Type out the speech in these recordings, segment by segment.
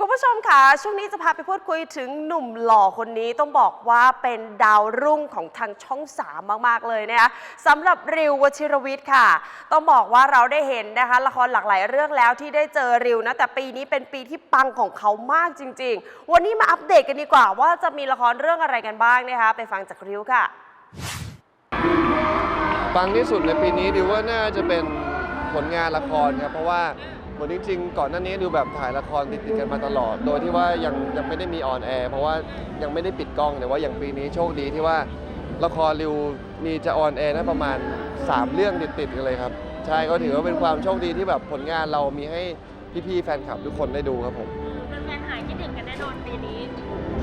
คุณผู้ชมค่ะช่วงนี้จะพาไปพูดคุยถึงหนุ่มหล่อคนนี้ต้องบอกว่าเป็นดาวรุ่งของทางช่องสามมากๆเลยนะคะสำหรับริววชิรวิทย์ค่ะ ต้องบอกว่าเราได้เห็นนะคะ ละครหลากหลายเรื่องแล้วที่ได้เจอริวนะแต่ปีนี้เป็นปีที่ปังของเขามากจริง ๆ วันนี้มาอัปเดตกันดีกว่า ว่าจะมีละครเรื่องอะไรกันบ้างนะคะ ไปฟังจากริวค่ะ ปังที่สุดในปีนี้ดิวว่าน่าจะเป็นผลงานละครครับเพราะว่า เหมือนจริงๆก่อนหน้านี้ดิวแบบถ่ายละครติดๆกันมาตลอด โดยที่ว่ายังยังไม่ได้มีออนแอร์เพราะว่ายังไม่ได้ปิดกล้องแต่ว่าอย่างปีนี้โชคดีที่ว่าละครริวมีจะออนแอร์ได้ประมาณ 3 เรื่องติดๆกันเลยครับ ใช่ก็ถือว่าเป็นความโชคดีที่แบบผลงานเรามีให้พี่ๆแฟนคลับทุกคนได้ดูครับผมแฟนๆหายคิดถึงกันแน่นอนปีนี้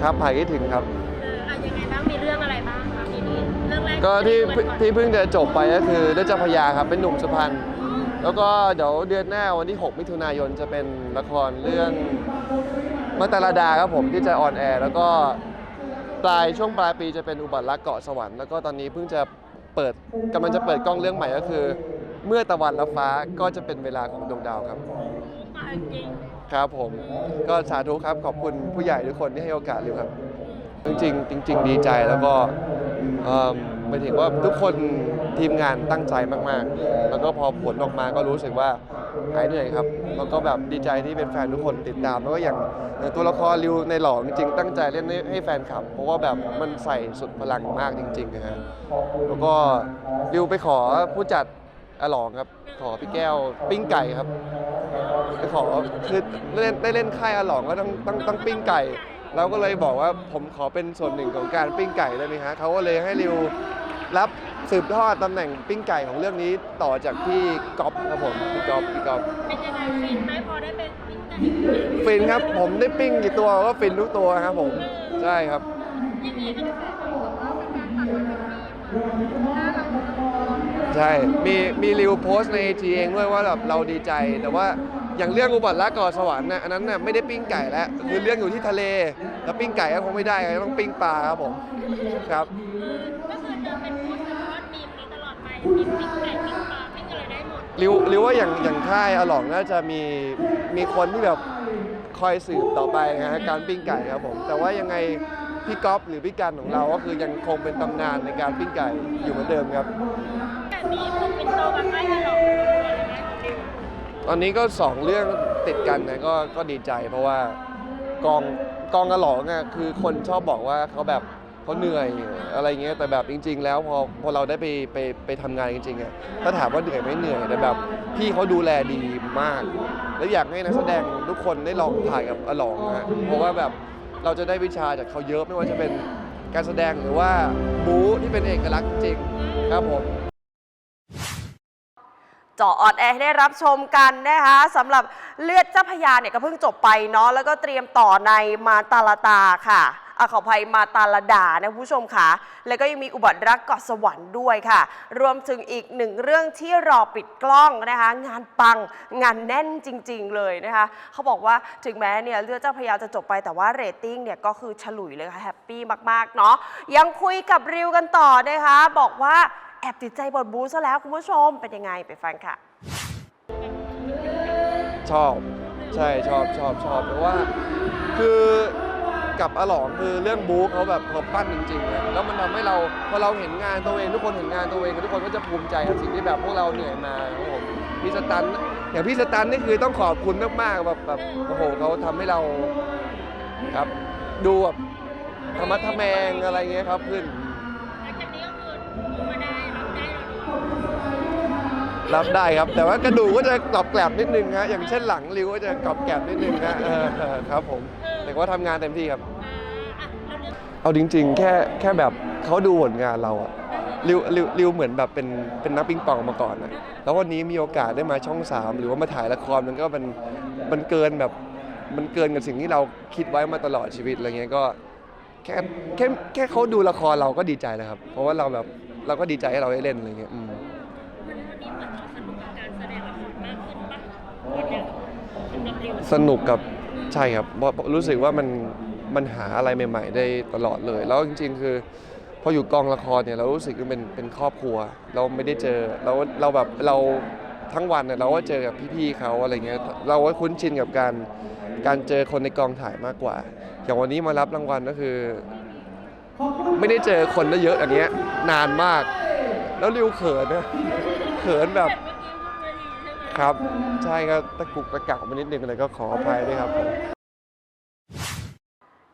ครับหายคิดถึงครับเอออะยังไงบ้างมีเรื่องอะไรบ้างคะปีนี้เรื่องแรกก็ที่เรื่องก่อนที่เพิ่งจะจบไปก็คือเรื่องเจ้าพระยาครับเป็นหนุ่มสุพรรณ แล้วก็เดี๋ยวเดือนหน้าวันที่ 6 มิถุนายนจะเป็นละครเรื่องมาตาลาดาครับผมที่จะออนแอร์แล้วก็ปลายช่วงปลายปีจะเป็นอุบัติรักเกาะสวรรค์แล้วก็ตอนนี้เพิ่งจะเปิดกำลังจะเปิดกล้องเรื่องใหม่ก็คือ เมื่อตะวันละฟ้าก็จะเป็นเวลาของดวงดาวครับมาจริงครับผมก็สาธุครับขอบคุณผู้ใหญ่ทุกคนที่ให้โอกาสริวครับ จริงๆจริง ๆ ดีใจแล้วก็เอิ่มหมายถึงว่าทุกคน ทีมงานตั้งใจมากๆ แล้วก็พอผลออกมาก็รู้สึกว่าหายเหนื่อยครับแล้วก็แบบดีใจที่เป็นแฟนทุกคนติดตามแล้วก็อย่างอย่างตัวละครริวในหล่อจริงๆตั้งใจเล่นให้ให้แฟนคลับ เพราะว่าแบบมันใส่สุดพลังมากจริงๆนะฮะแล้วก็ริวไปขอผู้จัดอลองครับ ขอพี่แก้วปิ้งไก่ครับไปขอคือเล่นได้เล่นค่ายอลองก็ต้องต้องต้องปิ้งไก่เราก็เลยบอกว่าผมขอเป็นส่วนหนึ่งของการปิ้งไก่ได้ไหมฮะเขาก็เลยให้ริวรับ สืบทอดตำแหน่งปิ้งไก่ของเรื่องนี้ต่อจากพี่ก๊อฟครับผมพี่ก๊อฟพี่ก๊อฟเป็นยังไงฟินไหมพอได้เป็นปิ้งไก่ฟินครับผมได้ปิ้งกี่ตัวก็ฟินทุกตัวครับผมใช่ครับยังไงกันคะใช่ มีมีริวโพสต์ในจีเองด้วยว่าแบบเราดีใจ แต่ว่าอย่างเรื่องอุบัติรักก่อสวรรค์น่ะอันนั้นน่ะไม่ได้ปิ้งไก่แล้ว คือเรื่องอยู่ที่ทะเล แล้วปิ้งไก่ก็คงไม่ได้ไงต้องปิ้งปลาครับผม ครับก็คือจะเป็นผู้ รได้หมดริวริวว่าอย่างอย่างค่ายอลองน่าจะมีมีคนที่แบบคอยสืบต่อไปนะฮะการปิ้งไก่ครับผม แต่ว่ายังไงพี่ก๊อฟหรือพี่กันของเราก็คือยังคงเป็นตำนานในการปิ้งไก่อยู่เหมือนเดิมครับแบบนี้ผมเป็นโตแบบไม่ได้หรอกอะไรไหมจริงตอนนี้ก็สองเรื่องติดกันนะก็ก็ดีใจเพราะว่ากองกองกระหลองอะคือคนชอบบอกว่าเขาแบบ เขาเหนื่อยอะไรเงี้ยแต่แบบจริง ๆ แล้วพอพอเราได้ไปไปไปทำงานจริงๆอะถ้าถามว่าเหนื่อยไหม่เหนื่อยแต่แบบพี่เขาดูแลดีมาก แล้วอยากให้นักแสดงทุกคนได้ลองถ่ายกับอลองฮะเพราะว่าแบบเราจะได้วิชาจากเขาเยอะไม่ว่าจะเป็นการแสดงหรือว่าบู๊ที่เป็นเอกลักษณ์จริงครับผมจาะออนแอร์ให้ได้รับชมกันนะคะสำหรับเลือดเจ้าพระยาเนี่ยก็เพิ่งจบไปเนาะแล้วก็เตรียมต่อในมาตาลาตาค่ะ อะขออภัยมาตาลดานะผู้ชมค่ะ แล้วก็ยังมีอุบัติรักเกาะสวรรค์ด้วยค่ะ รวมถึงอีกหนึ่งเรื่องที่รอปิดกล้องนะคะ งานปังงานแน่นจริง ๆ เลยนะคะเขาบอกว่าถึงแม้เนี่ยเลือดเจ้าพระยาจะจบไปแต่ว่าเรตติ้งเนี่ยก็คือฉลุยเลยค่ะแฮปปี้มากๆเนาะยังคุยกับริวกันต่อนะคะ บอกว่าแอบติดใจบทบูซะแล้วคุณผู้ชมเป็นยังไงไปฟังค่ะ ชอบ ใช่ชอบชอบชอบแต่ว่า คือ กับอาหลองคือเรื่องบู๊เขาแบบเขาปั้นจริงๆอะแล้วมันทำให้เราพอเราเห็นงานตัวเองทุกคนเห็นงานตัวเองทุกคนก็จะภูมิใจกับสิ่งที่แบบพวกเราเหนื่อยมาครับผมพี่สตันอย่างพี่สตันนี่คือต้องขอบคุณมากๆแบบแบบโอ้โหเขาทำให้เราครับดูแบบธรรมะทะแมงอะไรเงี้ยครับขึ้น หลังจากนี้ก็คือมาได้รับได้แล้วรับได้ครับ แต่ว่ากระดูกก็จะกรอบแกรบนิดนึงฮะอย่างเช่นหลังริ้วก็จะกรอบแกรบนิดนึงนะเออครับผม แต่ว่าทำงานเต็มที่ครับอ่าอะเราเลือกเอาจริง ๆ แค่แค่แบบเขาดูผลงานเราอะริวริวริวเหมือนแบบเป็นเป็นนักปิงปองมาก่อนอะแล้ววันนี้มีโอกาสได้มาช่องสามหรือว่ามาถ่ายละครมันก็มันมันเกินแบบมันเกินกับสิ่งที่เราคิดไว้มาตลอดชีวิตอะไรเงี้ยก็แค่แค่แค่เขาดูละครเราก็ดีใจแล้วครับ เพราะว่าเราแบบเราก็ดีใจให้เราได้เล่นอะไรเงี้ยอืมวันนี้เหมือนเราสนุกกับ ใช่ครับรู้สึกว่ามันมันหาอะไรใหม่ ๆ ได้ตลอดเลย แล้วจริง ๆ คือพออยู่กองละครเนี่ยเรารู้สึกว่าเป็นเป็นครอบครัว เราไม่ได้เจอเราเราแบบเราทั้งวันเนี่ยเราก็เจอกับพี่ๆเขาอะไรเงี้ยเราก็คุ้นชินกับการการเจอคนในกองถ่ายมากกว่า อย่างวันนี้มารับรางวัลก็คือ ไม่ได้เจอคนเยอะอย่างเงี้ยนานมาก แล้วริวเขินนะเขินแบบ ครับ ใช่ก็ตะกุกตะกักมานิดนึงเลยก็ขออภัยด้วยครับผม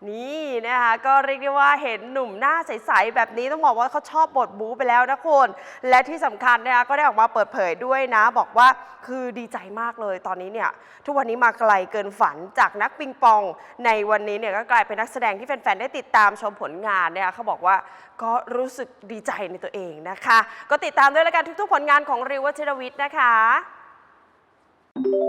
นี่นะคะก็เรียกได้ว่าเห็นหนุ่มหน้าใส ๆ แบบนี้ต้องบอกว่าเขาชอบบทบู๊ไปแล้วนะคุณและที่สำคัญนะคะก็ได้ออกมาเปิดเผยด้วยนะ บอกว่าคือดีใจมากเลยตอนนี้เนี่ยทุกวันนี้มาไกลเกินฝันจากนักปิงปอง ในวันนี้เนี่ยก็กลายเป็นนักแสดงที่แฟน ๆ ได้ติดตามชมผลงานนะคะเขาบอกว่าก็รู้สึกดีใจในตัวเองนะคะ ก็ติดตามด้วยแล้วกันทุก ๆ ผลงานของริววัชรวิทย์นะคะ you